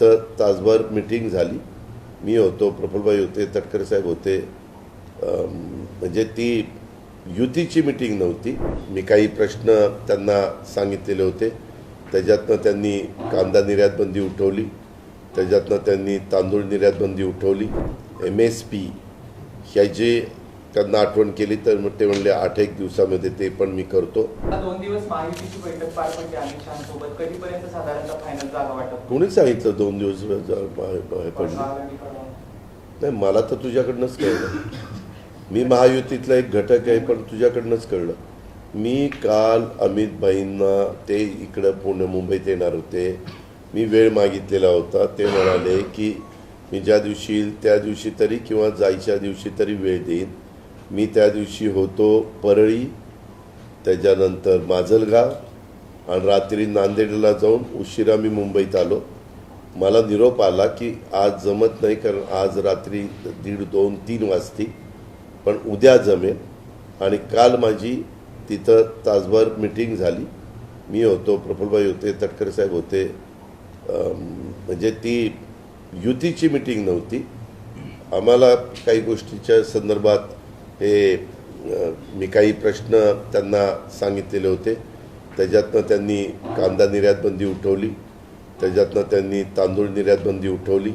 तिथं तासभर मिटिंग झाली. मी होतो प्रफुल्लभाई होते तटकरे साहेब होते. म्हणजे ती युतीची मिटिंग नव्हती. मी काही प्रश्न त्यांना सांगितलेले होते. त्याच्यातनं त्यांनी कांदा निर्यात बंदी उठवली. त्याच्यातनं त्यांनी तांदूळ निर्यात बंदी उठवली एम एस पी ह्याची त्यांना आठवण केली तर मग ते म्हणले आठ एक दिवसामध्ये ते पण मी करतो. दोन दिवस महायुतीची बैठक पार पडली अमित शहासोबत कधीपर्यंत साधारणतः फायनल जागा वाटप कोणी सांगितलं दोन दिवस पडले? नाही मला तर तुझ्याकडनंच कळलं. मी महायुतीतला एक घटक आहे पण तुझ्याकडनंच कळलं. मी काल अमित भाईंना ते इकडं पुणे मुंबईत येणार होते. मी वेळ मागितलेला होता. ते म्हणाले की मी ज्या दिवशी येईल त्या दिवशी तरी किंवा जायच्या दिवशी तरी वेळ देईन. मी त्या दिवशी होतो परळी त्याच्यानंतर माजलगाव आणि रात्री नांदेडला जाऊन उशिरा मी मुंबईत आलो. मला निरोप आला की आज जमत नाही कारण आज रात्री दीड दोन तीन वाजती पण उद्या जमेल. आणि काल माझी तिथं तासभर मिटिंग झाली. मी होतो प्रफुल्लभाई होते तटकरे साहेब होते. म्हणजे ती युतीची मिटिंग नव्हती. आम्हाला काही गोष्टीच्या संदर्भात हे मी काही प्रश्न त्यांना सांगितलेले होते. त्याच्यातनं त्यांनी कांदा निर्यात बंदी उठवली. त्याच्यातनं त्यांनी तांदूळ निर्यात बंदी उठवली.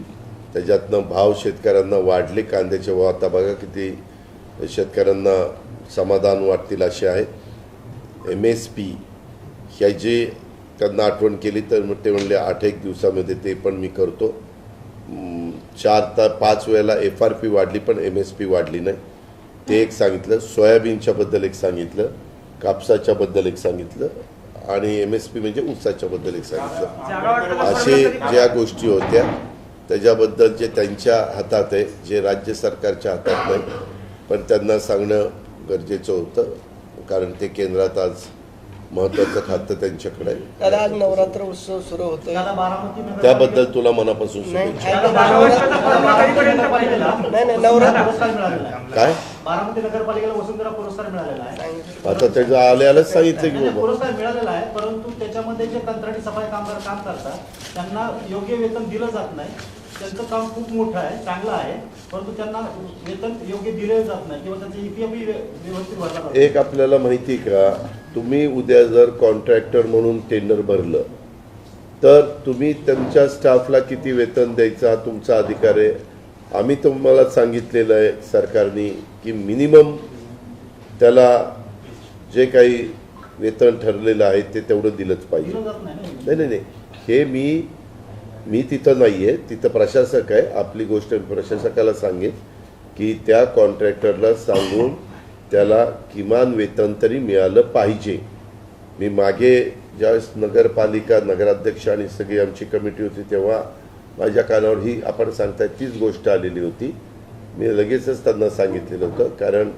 त्याच्यातनं भाव शेतकऱ्यांना वाढले. कांद्याचे भाव आता बघा किती शेतकऱ्यांना समाधान वाटतील असे आहेत एम एस पी ह्याची त्यांना आठवण केली तर मग ते म्हणले आठ एक दिवसामध्ये ते पण मी करतो. चार तर पाच वेळेला एफ आर पी वाढली पण एम एस पी वाढली नाही. ते एक सांगितलं सोयाबीनच्याबद्दल एक सांगितलं कापसाच्याबद्दल एक सांगितलं आणि एम एस पी म्हणजे ऊसाच्याबद्दल एक सांगितलं. असे ज्या गोष्टी होत्या त्याच्याबद्दल जे त्यांच्या हातात आहे जे राज्य सरकारच्या हातात नाही पण त्यांना सांगणं गरजेचं होतं कारण ते केंद्रात आज महत्त्वाचं खातं त्यांच्याकडे. दादा आज नवरात्र उत्सव सुरू होतोय. त्याबद्दल तुला मनापासून नाही शुभेच्छा. नवरात्र नाही नाही नवरात्र पुरस्कार मिळालेला आहे. काय? बारामती नगरपालिकेला वसुंधरा पुरस्कार मिळालेला आहे. आता त्याचं आल्यालाच सांगितलं की बाबा. पुरस्कार मिळालेला आहे परंतु त्याच्यामध्ये जे कंत्राटी सफाई कामगार काम करतात त्यांना योग्य वेतन दिलं जात नाही. त्यांचं काम खूप मोठं आहे चांगलं आहे परंतु त्यांना वेतन योग्य दिले जात नाही किंवा त्यांचं ईपीएफ व्यवस्थित भरला जात. एक आपल्याला माहिती का तुम्ही उद्या जर कॉन्ट्रॅक्टर म्हणून टेंडर भरलं तर तुम्ही तुमच्या स्टाफला किती वेतन द्यायचा तुमचा अधिकार आहे आम्ही तुम्हाला सांगितलेलं आहे सरकारने की मिनिमम त्याला जे काही वेतन ठरलेलं आहे ते तेवढं दिलंच पाहिजे. नाही नाही नाही हे मी मी तिथं नाही आहे तिथं प्रशासक आहे. आपली गोष्ट प्रशासकाला सांगेन की त्या कॉन्ट्रॅक्टरला सांगून त्याला किमान वेतन तरी मिळालं पाहिजे. मी मागे ज्यावेळेस नगरपालिका नगराध्यक्ष आणि सगळी आमची कमिटी होती तेव्हा माझ्या कानावर ही आपण सांगताय तीच गोष्ट आलेली होती. मी लगेचच त्यांना सांगितलेलं होतं. कारण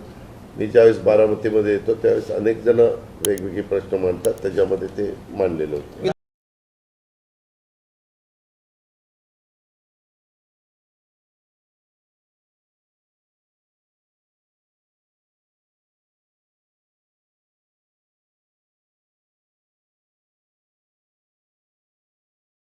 मी ज्यावेळेस बारामतीमध्ये येतो त्यावेळेस अनेक जण वेगवेगळे प्रश्न मांडतात. त्याच्यामध्ये ते मांडलेलं होतं.